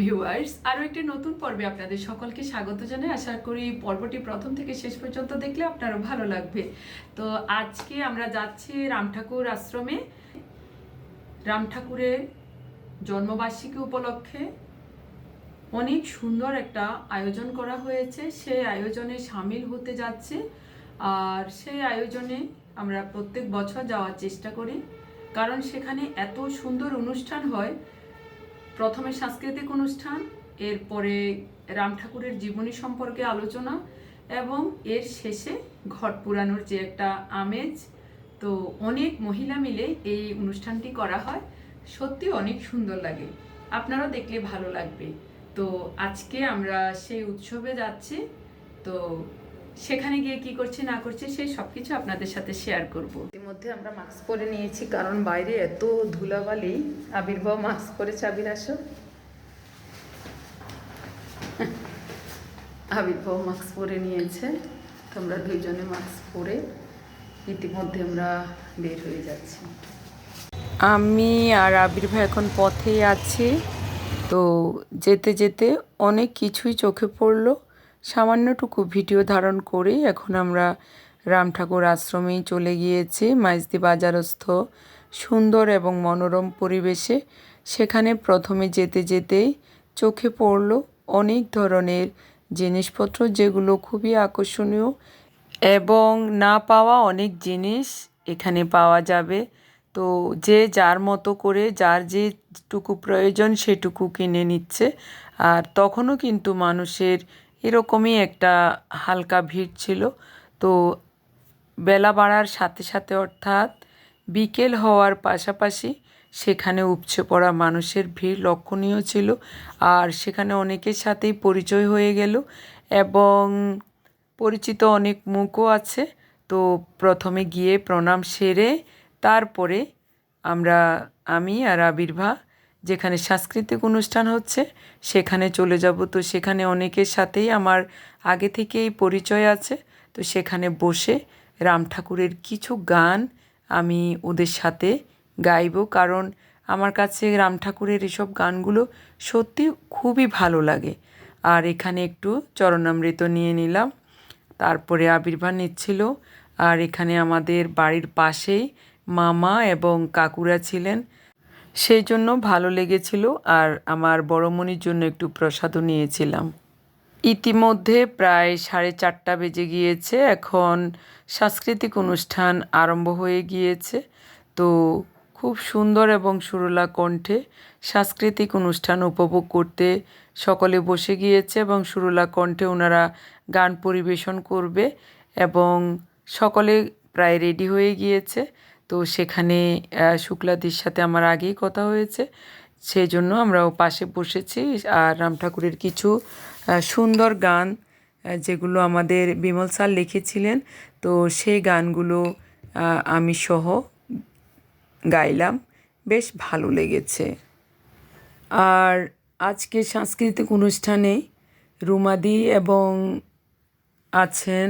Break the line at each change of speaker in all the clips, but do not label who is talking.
Viewers, আরও একটি নতুন পর্বে আপনাদের সকলকে স্বাগত জানাই। আশা করি পর্বটি প্রথম থেকে শেষ পর্যন্ত দেখলে আপনারও ভালো লাগবে। তো আজকে আমরা যাচ্ছি রাম ঠাকুর আশ্রমে। রাম ঠাকুরের জন্মবার্ষিকী উপলক্ষে অনেক সুন্দর একটা আয়োজন করা হয়েছে। সেই আয়োজনে সামিল হতে যাচ্ছে। আর সেই আয়োজনে আমরা প্রত্যেক বছর যাওয়ার চেষ্টা করি। কারণ সেখানে এত সুন্দর অনুষ্ঠান হয়। প্রথমে সাংস্কৃতিক অনুষ্ঠান, এরপরে রাম ঠাকুরের জীবনী সম্পর্কে আলোচনা এবং এর শেষে ঘট পুরানোর যে একটা আমেজ। তো অনেক মহিলা মিলে এই অনুষ্ঠানটি করা হয়। সত্যি অনেক সুন্দর লাগে। আপনারাও দেখলে ভালো লাগবে। তো আজকে আমরা সেই উৎসবে যাচ্ছি। তো সেখানে গিয়ে কি করছে না করছে সেই সব কিছু আপনাদের সাথে শেয়ার করব। ইতিমধ্যে আমরা মাস্ক পরে নিয়েছি কারণ বাইরে এত ধুলাবালি। আবির্ভাব মাস্ক পরে আবির আসো আবির্ভাব মাস্ক পরে নিয়েছে তোমরা দুইজনে মাস্ক পরে ইতিমধ্যে আমরা বের হয়ে যাচ্ছি। আমি আর আবির্ভাব এখন পথেই আছি তো যেতে যেতে অনেক কিছুই চোখে পড়ল। সামান্যটুকু ভিডিও ধারণ করেই এখন আমরা রাম ঠাকুর আশ্রমেই চলে গিয়েছি, মাইজদি বাজারস্থ, সুন্দর এবং মনোরম পরিবেশে। সেখানে প্রথমে যেতে যেতেই চোখে পড়ল অনেক ধরনের জিনিসপত্র, যেগুলো খুবই আকর্ষণীয় এবং না পাওয়া অনেক জিনিস এখানে পাওয়া যাবে। তো যে যার মতো করে, যার যেটুকু প্রয়োজন সেটুকু কিনে নিচ্ছে। আর তখনও কিন্তু মানুষের এরকমই একটা হালকা ভিড় ছিল। তো বেলা বাড়ার সাথে সাথে অর্থাৎ বিকেল হওয়ার পাশাপাশি সেখানে উপচে পড়া মানুষের ভিড় লক্ষণীয় ছিল। আর সেখানে অনেকের সাথেই পরিচয় হয়ে গেল এবং পরিচিত অনেক মুখও আছে। তো প্রথমে গিয়ে প্রণাম সেরে তারপরে আমরা, আমি আর আবির্ভা যেখানে সাংস্কৃতিক অনুষ্ঠান হচ্ছে, সেখানে চলে যাব। তো সেখানে অনেকের সাথেই আমার আগে থেকেই পরিচয় আছে। তো সেখানে বসে রাম ঠাকুরের কিছু গান আমি ওদের সাথে গাইব। কারণ আমার কাছে রাম ঠাকুরের এসব গানগুলো সত্যি খুবই ভালো লাগে। আর এখানে একটু চরণামৃত নিয়ে নিলাম। তারপরে আবির্ভাব নিচ্ছিল। আর এখানে আমাদের বাড়ির পাশেই মামা এবং কাকুরা ছিলেন। সেই জন্য ভালো লেগেছিল আর আমার বড়মণির জন্য একটু প্রসাদও নিয়েছিলাম। ইতিমধ্যে প্রায় সাড়ে চারটা বেজে গিয়েছে। এখন সাংস্কৃতিক অনুষ্ঠান আরম্ভ হয়ে গিয়েছে। তো খুব সুন্দর এবং সুরলা কণ্ঠে সাংস্কৃতিক অনুষ্ঠান উপভোগ করতে সকলে বসে গিয়েছে এবং সুরলা কণ্ঠে ওনারা গান পরিবেশন করবে এবং সকলে প্রায় রেডি হয়ে গিয়েছে। তো সেখানে শুক্লাদির সাথে আমার আগেই কথা হয়েছে। সেই জন্য আমরাও পাশে বসেছি আর রাম ঠাকুরের কিছু সুন্দর গান যেগুলো আমাদের বিমল স্যার লিখেছিলেন। তো সেই গানগুলো আমি সহ গাইলাম। বেশ ভালো লেগেছে। আর আজকে সাংস্কৃতিক অনুষ্ঠানে রুমাদি এবং আছেন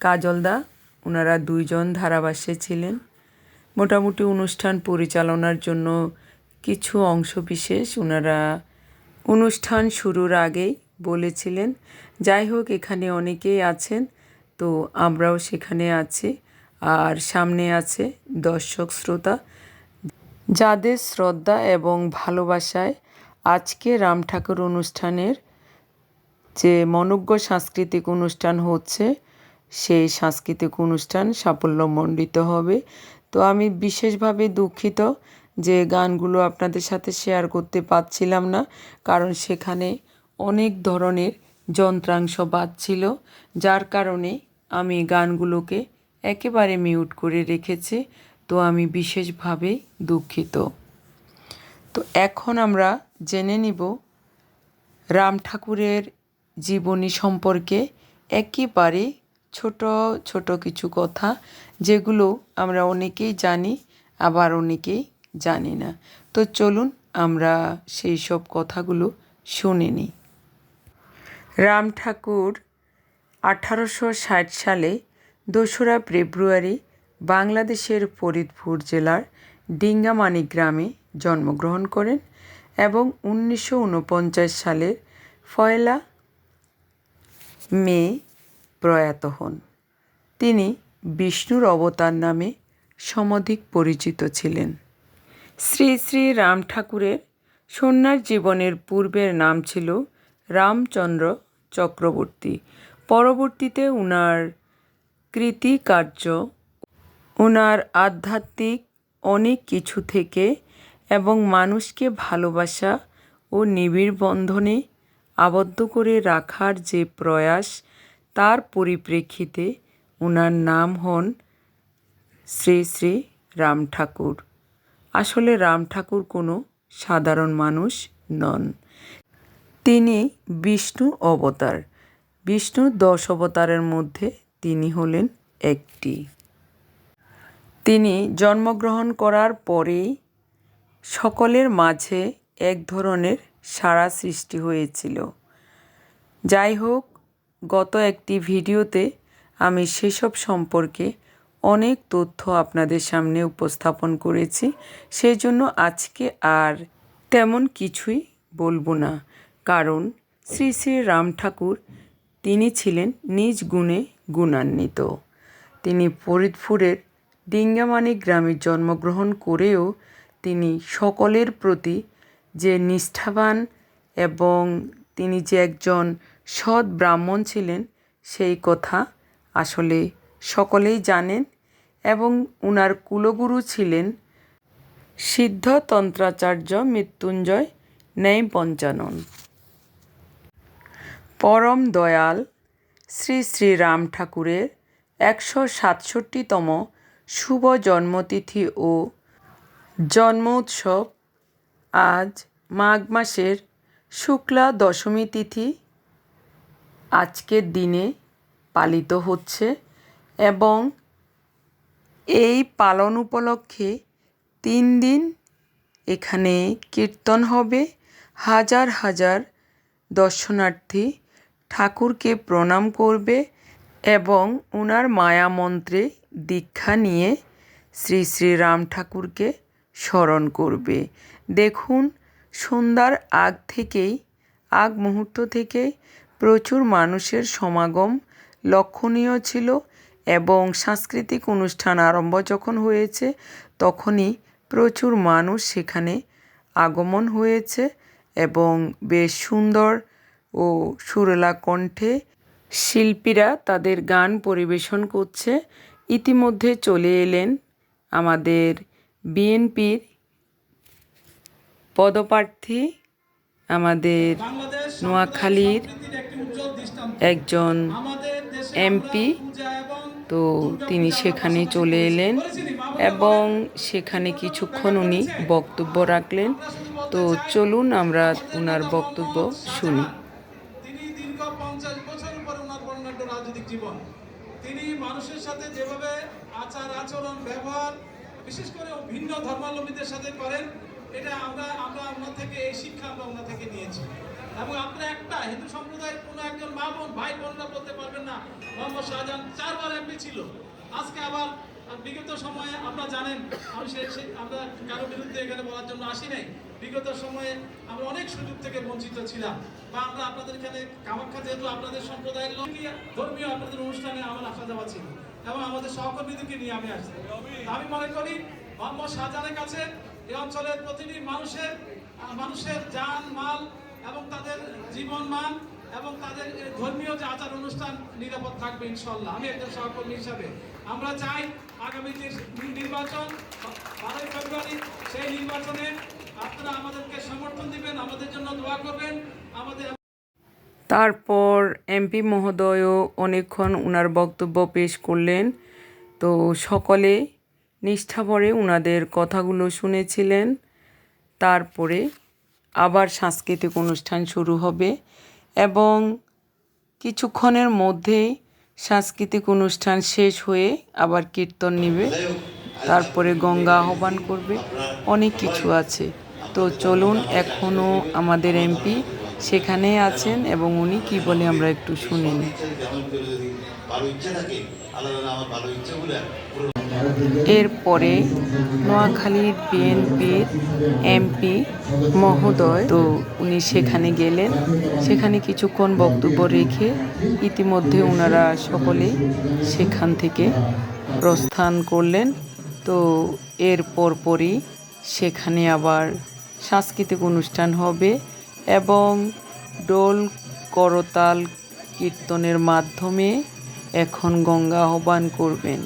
কাজলদা ওনারা দুইজন ধারাবাসে ছিলেন। মোটামুটি অনুষ্ঠান পরিচালনার জন্য কিছু অংশ বিশেষ ওনারা অনুষ্ঠান শুরুর আগেই বলেছিলেন, যাই হোক, এখানে অনেকেই আছেন, তো আমরাও সেখানে আছি। আর সামনে আছে দর্শক শ্রোতা, যাদের শ্রদ্ধা এবং ভালোবাসায় আজকে রাম ঠাকুর অনুষ্ঠানের যে মনজ্ঞ সাংস্কৃতিক অনুষ্ঠান হচ্ছে, সেই সাংস্কৃতিক অনুষ্ঠান সাফল্যমণ্ডিত হবে। তো আমি বিশেষভাবে দুঃখিত যে গানগুলো আপনাদের সাথে শেয়ার করতে পারছিলাম না, কারণ সেখানে অনেক ধরনের যন্ত্রাংশ বাজছিল যার কারণে আমি গানগুলোকে একেবারে মিউট করে রেখেছি। তো আমি বিশেষভাবে দুঃখিত। তো এখন আমরা জেনে নিব রাম ঠাকুরের জীবনী সম্পর্কে একেবারে ছোট ছোট কিছু কথা যেগুলো আমরা অনেকেই জানি, আবার অনেকেই জানি না। তো চলুন আমরা সেই সব কথাগুলো শুনে নিই। রাম ঠাকুর আঠারোশো ষাট সালে দোসরা ফেব্রুয়ারি বাংলাদেশের ফরিদপুর জেলার ডিঙ্গামানি গ্রামে জন্মগ্রহণ করেন এবং উনিশশো উনপঞ্চাশ সালের পয়লা মে প্রয়াত হন। তিনি বিষ্ণুর অবতার নামে সমধিক পরিচিত ছিলেন। শ্রী শ্রী রাম ঠাকুরের সন্ন্যাস জীবনের পূর্বের নাম ছিল রামচন্দ্র চক্রবর্তী। পরবর্তীতে উনার কৃতিকার্য ওনার আধ্যাত্মিক অনেক কিছু থেকে এবং মানুষকে ভালোবাসা ও নিবিড় বন্ধনে আবদ্ধ করে রাখার যে প্রয়াস তার পরিপ্রেক্ষিতে ওনার নাম হন শ্রী শ্রী রাম ঠাকুর। আসলে রাম ঠাকুর কোনো সাধারণ মানুষ নন। তিনি বিষ্ণু অবতার। বিষ্ণু দশ অবতারের মধ্যে তিনি হলেন একটি। তিনি জন্মগ্রহণ করার পরেই সকলের মাঝে এক ধরনের সাড়া সৃষ্টি হয়েছিল। যাই হোক, গত একটি ভিডিওতে আমি সেসব সম্পর্কে অনেক তথ্য আপনাদের সামনে উপস্থাপন করেছি সেই জন্য আজকে আর তেমন কিছুই বলব না। কারণ শ্রী শ্রী রাম ঠাকুর, তিনি ছিলেন নিজ গুণে গুণান্বিত। তিনি ফরিদপুরের ডিঙ্গামানি গ্রামে জন্মগ্রহণ করেও তিনি সকলের প্রতি যে নিষ্ঠাবান এবং তিনি যে একজন সৎ ব্রাহ্মণ ছিলেন, সেই কথা আসলে সকলেই জানেন এবং উনার কুলগুরু ছিলেন সিদ্ধতন্ত্রাচার্য মৃত্যুঞ্জয় ন্যায় পঞ্চানন পরম দয়াল শ্রী শ্রী রাম ঠাকুরের একশো সাতষট্টিতম শুভ জন্মতিথি ও জন্ম উৎসব আজ মাঘ মাসের শুক্লা দশমী তিথি। আজকের দিনে পালিত হচ্ছে এবং এই পালন উপলক্ষে তিন দিন এখানে কীর্তন হবে। হাজার হাজার দর্শনার্থী ঠাকুরকে প্রণাম করবে এবং ওনার মায়া মন্ত্রে দীক্ষা নিয়ে শ্রী শ্রী রাম ঠাকুরকে স্মরণ করবে। দেখুন, সন্ধ্যার আগ থেকেই, আগ মুহূর্ত থেকেই প্রচুর মানুষের সমাগম লক্ষণীয় ছিল এবং সাংস্কৃতিক অনুষ্ঠান আরম্ভ যখন হয়েছে তখনই প্রচুর মানুষ সেখানে আগমন হয়েছে এবং বেশ সুন্দর ও সুরেলা কণ্ঠে শিল্পীরা তাদের গান পরিবেশন করছে। ইতিমধ্যে চলে এলেন আমাদের বিএনপির পদপ্রার্থী আমাদের নোয়াখালীর একজন এমপি, তো তিনি সেখানে চলে এলেন এবং সেখানে কিছুক্ষণ উনি বক্তব্য রাখলেন। তো চলুন আমরা ওনার বক্তব্য শুনি।
তিনি মানুষের সাথে যেভাবে আচার, আচরণ, ব্যবহার, বিশেষ করে ভিন্ন ধর্মাবলম্বীদের সাথে করেন, এটা আমরা আমরা ওনার থেকে, এই শিক্ষা আমরা ওনার থেকে নিয়েছি। এবং আপনারা একটা হিন্দু সম্প্রদায়ের কোনো একজন মা বোন, ভাই বোনরা বলতে পারবেন না। মোহাম্মদ শাহজাহান চারবার এমপি ছিল। আজকে আবার বিগত সময়ে আপনারা জানেন, আমি সে আমরা কারও বিরুদ্ধে এখানে বলার জন্য আসি নাই। বিগত সময়ে আমরা অনেক সুযোগ থেকে বঞ্চিত ছিলাম। বা আমরা আপনাদের এখানে কামাখ্যা যেহেতু আপনাদের সম্প্রদায়ের লোক, ধর্মীয় আপনাদের অনুষ্ঠানে আমার আসা যাওয়া ছিল এবং আমাদের সহকর্মীদেরকে নিয়ে আমি আসছি। আমি মনে করি, মোহাম্মদ শাহজাহানের কাছে এই অঞ্চলের প্রতিটি মানুষের মানুষের যান মাল এবং তাদের জীবন মান এবং তাদের ধর্মীয় যে আচার অনুষ্ঠান নিরাপদ থাকবে ইনশাল্লাহ আমি একজন সহকর্মী হিসাবে। আমরা চাই আগামী যে নির্বাচন, বারোই ফেব্রুয়ারি, সেই নির্বাচনে আপনারা আমাদেরকে সমর্থন দিবেন, আমাদের জন্য দোয়া করবেন, আমাদের
তারপর এমপি মহোদয়ও অনেকক্ষণ ওনার বক্তব্য পেশ করলেন। তো সকলে নিষ্ঠাভরে ওনাদের কথাগুলো শুনেছিলেন। তারপরে আবার সাংস্কৃতিক অনুষ্ঠান শুরু হবে এবং কিছুক্ষণের মধ্যেই সাংস্কৃতিক অনুষ্ঠান শেষ হয়ে আবার কীর্তন নিবে। তারপরে গঙ্গা আহ্বান করবে। অনেক কিছু আছে। তো চলুন এখনও আমাদের এমপি সেখানে আছেন এবং উনি কি বলে আমরা একটু শুনে নিই। এরপরে নোয়াখালীর বিএনপির এমপি মহোদয়, তো উনি সেখানে গেলেন। সেখানে কিছুক্ষণ বক্তব্য রেখে ইতিমধ্যে ওনারা সকলে সেখান থেকে প্রস্থান করলেন। তো এর পরপরই সেখানে আবার সাংস্কৃতিক অনুষ্ঠান হবে এবং ডোল করতাল কীর্তনের মাধ্যমে এখন গঙ্গা আহ্বান করবেন।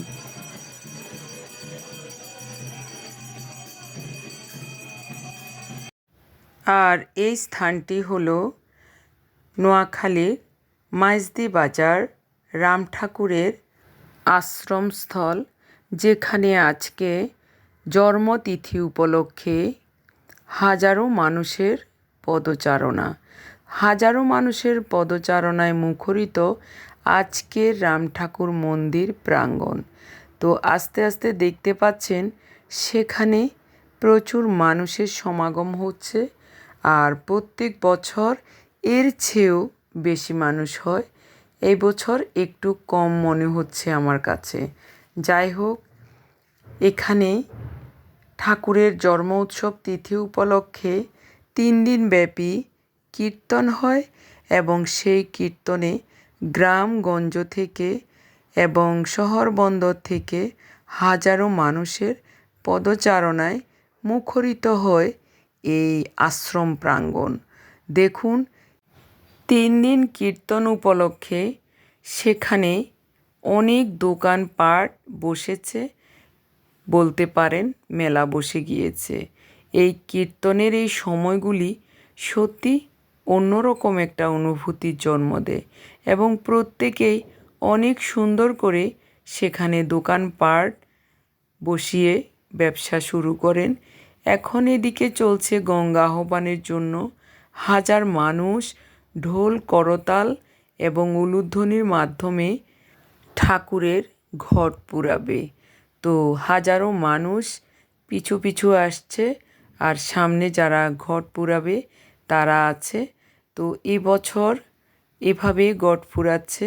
আর এই স্থানটি হলো নোয়াখালীর মাইজদি বাজার রাম ঠাকুরের আশ্রমস্থল, যেখানে আজকে জন্মতিথি উপলক্ষে হাজারো মানুষের পদচারণা। হাজারো মানুষের পদচারণায় মুখরিত আজকের রাম ঠাকুর মন্দির প্রাঙ্গণ। তো আস্তে আস্তে দেখতে পাচ্ছেন, সেখানে প্রচুর মানুষের সমাগম হচ্ছে। আর প্রত্যেক বছর এর চেয়েও বেশি মানুষ হয়। এই বছর একটু কম মনে হচ্ছে আমার কাছে। যাই হোক, এখানে ঠাকুরের জন্ম উৎসব তিথি উপলক্ষে তিন দিন ব্যাপী কীর্তন হয় এবং সেই কীর্তনে গ্রামগঞ্জ থেকে এবং শহর বন্দর থেকে হাজারো মানুষের পদচারণায় মুখরিত হয় এই আশ্রম প্রাঙ্গণ। দেখুন, তিন দিন কীর্তন উপলক্ষে সেখানে অনেক দোকানপাট বসেছে, বলতে পারেন মেলা বসে গিয়েছে। এই কীর্তনের এই সময়গুলি সত্যি অন্যরকম একটা অনুভূতির জন্ম দেয় এবং প্রত্যেকেই অনেক সুন্দর করে সেখানে দোকানপাট বসিয়ে ব্যবসা শুরু করেন এখন এদিকে চলছে গঙ্গা আহ্বানের জন্য হাজার মানুষ, ঢোল, করতাল এবং উলুধ্বনির মাধ্যমে ঠাকুরের ঘট পুরাবে। তো হাজারো মানুষ পিছু পিছু আসছে আর সামনে যারা ঘট পুরাবে তারা আছে। তো এবছর এভাবে ঘট পুরাচ্ছে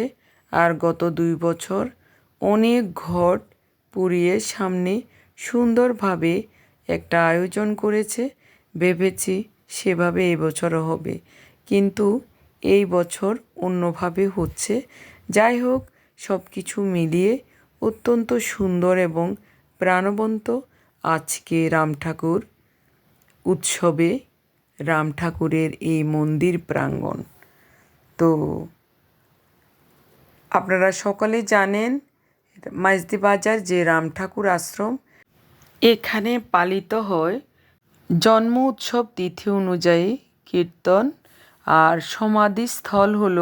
আর গত দুই বছর অনেক ঘট পুড়িয়ে সামনে সুন্দরভাবে একটা আয়োজন করেছে। ভেবেছি সেভাবে এবছরও হবে। কিন্তু এই বছর অন্যভাবে হচ্ছে। যাই হোক সব কিছু মিলিয়ে অত্যন্ত সুন্দর এবং প্রাণবন্ত আজকে রাম ঠাকুর উৎসবে রাম ঠাকুরের এই মন্দির প্রাঙ্গণ। তো আপনারা সকলে জানেন, মাইজদি বাজার যে রাম ঠাকুর আশ্রম এখানে পালিত হয় জন্ম উৎসব তিথি অনুযায়ী কীর্তন আর সমাধিস্থল হল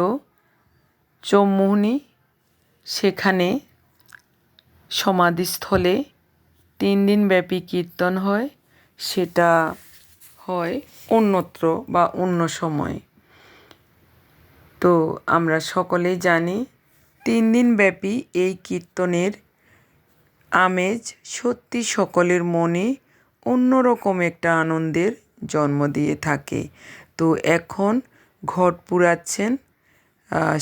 চৌমুহনি। সেখানে সমাধিস্থলে তিন দিন ব্যাপী কীর্তন হয়। সেটা হয় অন্যত্র বা অন্য সময়। তো আমরা সকলেই জানি, তিন দিন ব্যাপী এই কীর্তনের আমেজ সত্যি সকলের মনে অন্যরকম একটা আনন্দের জন্ম দিয়ে থাকে। তো এখন ঘট পুরাচ্ছেন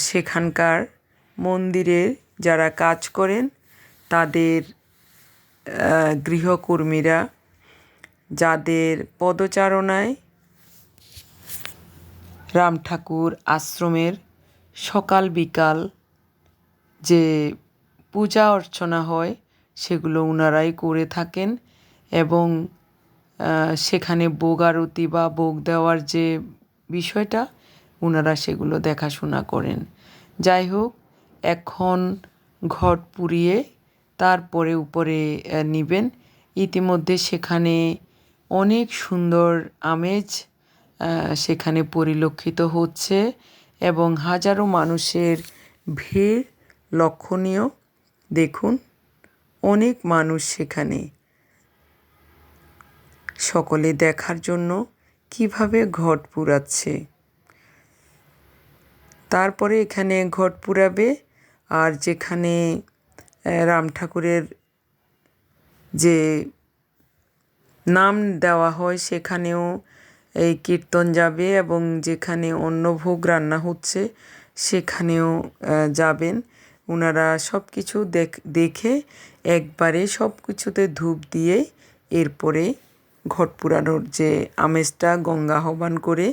সেখানকার মন্দিরের যারা কাজ করেন, তাদের গৃহকর্মীরা যাদের পদচারণায় রাম ঠাকুর আশ্রমের সকাল বিকাল যে পূজা অর্চনা হয় সেগুলো ওনারাই করে থাকেন এবং সেখানে ভোগ আরতি বা ভোগ দেওয়ার যে বিষয়টা ওনারা সেগুলো দেখাশোনা করেন। যাই হোক, এখন ঘট পুড়িয়ে তারপরে উপরে নিবেন। ইতিমধ্যে সেখানে অনেক সুন্দর আমেজ সেখানে পরিলক্ষিত হচ্ছে এবং হাজারো মানুষের ভিড় লক্ষণীয়। দেখুন। অনেক মানুষ সেখানে। সকলে দেখার জন্য কীভাবে ঘট পুরাচ্ছে। তারপরে এখানে ঘট পুরাবে আর যেখানে রাম ঠাকুরের যে নাম দেওয়া হয় সেখানেও এই কীর্তন যাবে এবং যেখানে অন্ন ভোগ রান্না হচ্ছে সেখানেও যাবেন। ওনারা সব কিছু দেখ, দেখে একবারে সব কিছুতে ধূপ দিয়ে এরপরে ঘট পুরানোর যে আমেজটা, গঙ্গা আহ্বান করে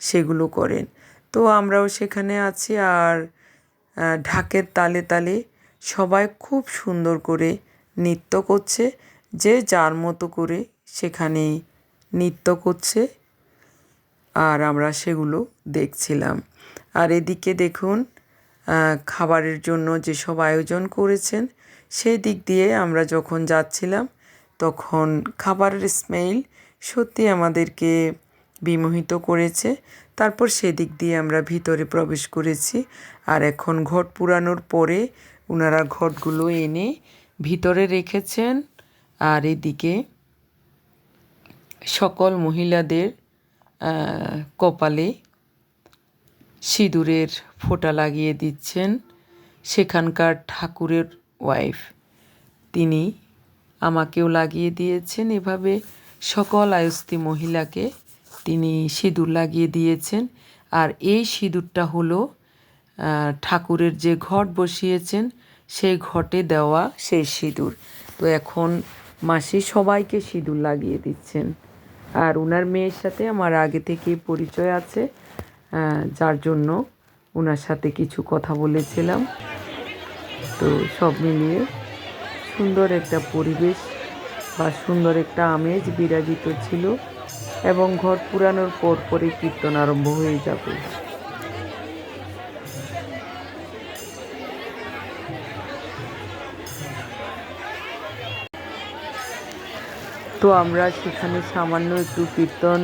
সেগুলো করেন। তো আমরাও সেখানে আছি আর ঢাকের তালে তালে সবাই খুব সুন্দর করে নৃত্য করছে, যে যার মতো করে সেখানে নৃত্য করছে আর আমরা সেগুলো দেখছিলাম। আর এদিকে দেখুন খাবারের জন্য যেসব আয়োজন করেছেন, সেই দিক দিয়ে আমরা যখন যাচ্ছিলাম, তখন খাবারের স্মেল সত্যি আমাদেরকে বিমোহিত করেছে। তারপর সেদিক দিয়ে আমরা ভিতরে প্রবেশ করেছি আর এখন ঘট পুরানোর পরে ওনারা ঘটগুলো এনে ভিতরে রেখেছেন আর এদিকে সকল মহিলাদের কপালে সিঁদুরের ফোঁটা লাগিয়ে দিচ্ছেন সেখানকার ঠাকুরের ওয়াইফ তিনি আমাকেও লাগিয়ে দিয়েছেন এভাবে। সকল আয়স্তি মহিলাকে তিনি সিঁদুর লাগিয়ে দিয়েছেন। আর এই সিঁদুরটা হলো ঠাকুরের যে ঘট বসিয়েছেন, সেই ঘটে দেওয়া সেই সিঁদুর। তো এখন মাসি সবাইকে সিঁদুর লাগিয়ে দিচ্ছেন। আর ওনার মেয়ের সাথে আমার আগে থেকে পরিচয় আছে। যার জন্য ওনার সাথে কিছু কথা বলেছিলাম। তো সব মিলিয়ে সুন্দর একটা পরিবেশ বা সুন্দর একটা আমেজ বিরাজিত ছিল এবং ঘর পুরানোর পর পরে কীর্তন আরম্ভ হয়ে যাবে। তো আমরা সেখানে সামান্য একটু কীর্তন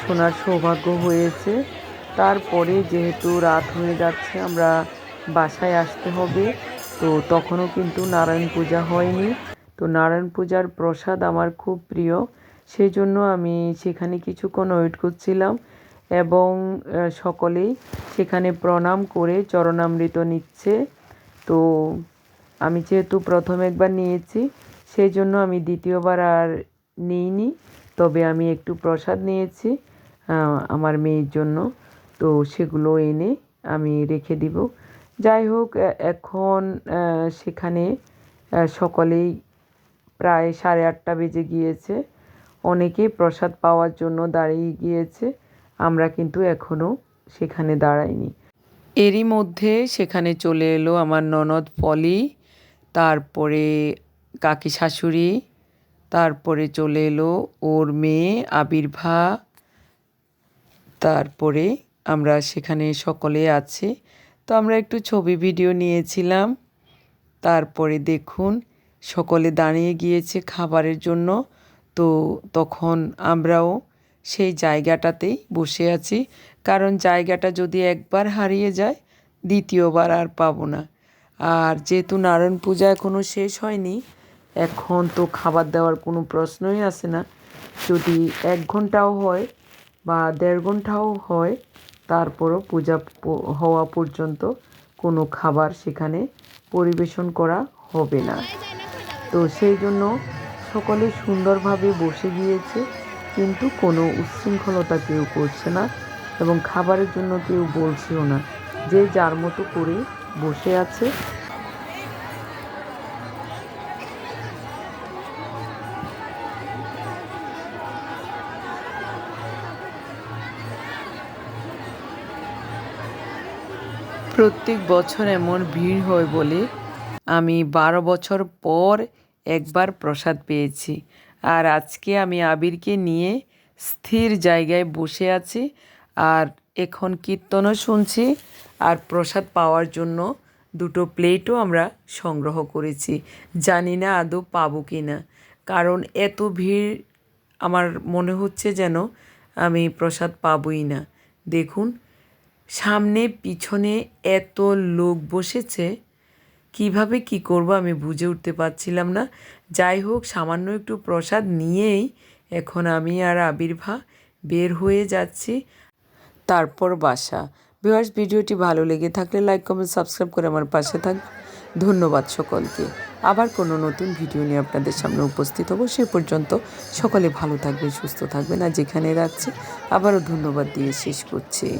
শোনার সৌভাগ্য হয়েছে। তারপরে যেহেতু রাত হয়ে যাচ্ছে, আমরা বাসায় আসতে হবে। তো তখনও কিন্তু নারায়ণ পূজা হয়নি। তো নারায়ণ পূজার প্রসাদ আমার খুব প্রিয়। সেই জন্য আমি সেখানে কিছুক্ষণ ওয়েট করছিলাম এবং সকলেই সেখানে প্রণাম করে চরণামৃত নিচ্ছে। তো আমি যেহেতু প্রথম একবার নিয়েছি, সেই জন্য আমি দ্বিতীয়বার আর নিইনি। তবে আমি একটু প্রসাদ নিয়েছি আমার মেয়ের জন্য। তো সেগুলো এনে আমি রেখে দিব। যাই হোক এখন সেখানে সকলেই প্রায় সাড়ে আটটা বেজে গিয়েছে। অনেকেই প্রসাদ পাওয়ার জন্য দাঁড়িয়ে গিয়েছে। আমরা কিন্তু এখনও সেখানে দাঁড়াইনি। এরই মধ্যে সেখানে চলে এলো আমার ননদ পলি, তারপরে কাকি শাশুড়ি, তারপরে চলে এলো ওর মেয়ে আবির্ভা, তারপরে আমরা সেখানে সকলে আছি। তো আমরা একটু ছবি ভিডিও নিয়েছিলাম। তারপরে দেখুন, সকলে দাঁড়িয়ে গিয়েছে খাবারের জন্য। তো তখন আমরাও সেই জায়গাটাতেই বসে আছি। কারণ জায়গাটা যদি একবার হারিয়ে যায়, দ্বিতীয়বার আর পাবো না। আর যেহেতু নারায়ণ পূজা এখনও শেষ হয়নি, এখন তো খাবার দেওয়ার কোনো প্রশ্নই আসে না। যদি এক ঘন্টাও হয় বা দেড় ঘন্টাও হয় তারপরও পূজা হওয়া পর্যন্ত কোনো খাবার সেখানে পরিবেশন করা হবে না। তো সেই জন্য সকলে সুন্দরভাবে বসে গিয়েছে, কিন্তু কোনো উচ্ছৃঙ্খলতা কেউ করছে না এবং খাবারের জন্য কেউ বলছেও না। যে যার মতো করে বসে আছে প্রত্যেক বছর এমন ভিড় হয় বলে আমি বারো বছর পর একবার প্রসাদ পেয়েছি। আর আজকে আমি আবিরকে নিয়ে স্থির জায়গায় বসে আছি আর এখন কীর্তনও শুনছি আর প্রসাদ পাওয়ার জন্য দুটো প্লেটও আমরা সংগ্রহ করেছি। জানি না আদৌ পাবো কি না। কারণ এত ভিড় আমার মনে হচ্ছে যেন আমি প্রসাদ পাবই না। দেখুন সামনে, পিছনে এত লোক বসেছে, কীভাবে কি করব আমি বুঝে উঠতে পারছিলাম না। যাই হোক, সামান্য একটু প্রসাদ নিয়েই এখন আমি আর আবির্ভা বের হয়ে যাচ্ছি। তারপর বাসা। ভিউয়ার্স, ভিডিওটি ভালো লেগে থাকলে লাইক, কমেন্ট, সাবস্ক্রাইব করে আমার পাশে থাক। ধন্যবাদ সকলকে। আবার কোনো নতুন ভিডিও নিয়ে আপনাদের সামনে উপস্থিত হব। সে পর্যন্ত সকলে ভালো থাকবেন, সুস্থ থাকবেন। আর যেখানে রাখছি, আবারও ধন্যবাদ দিয়ে শেষ করছি।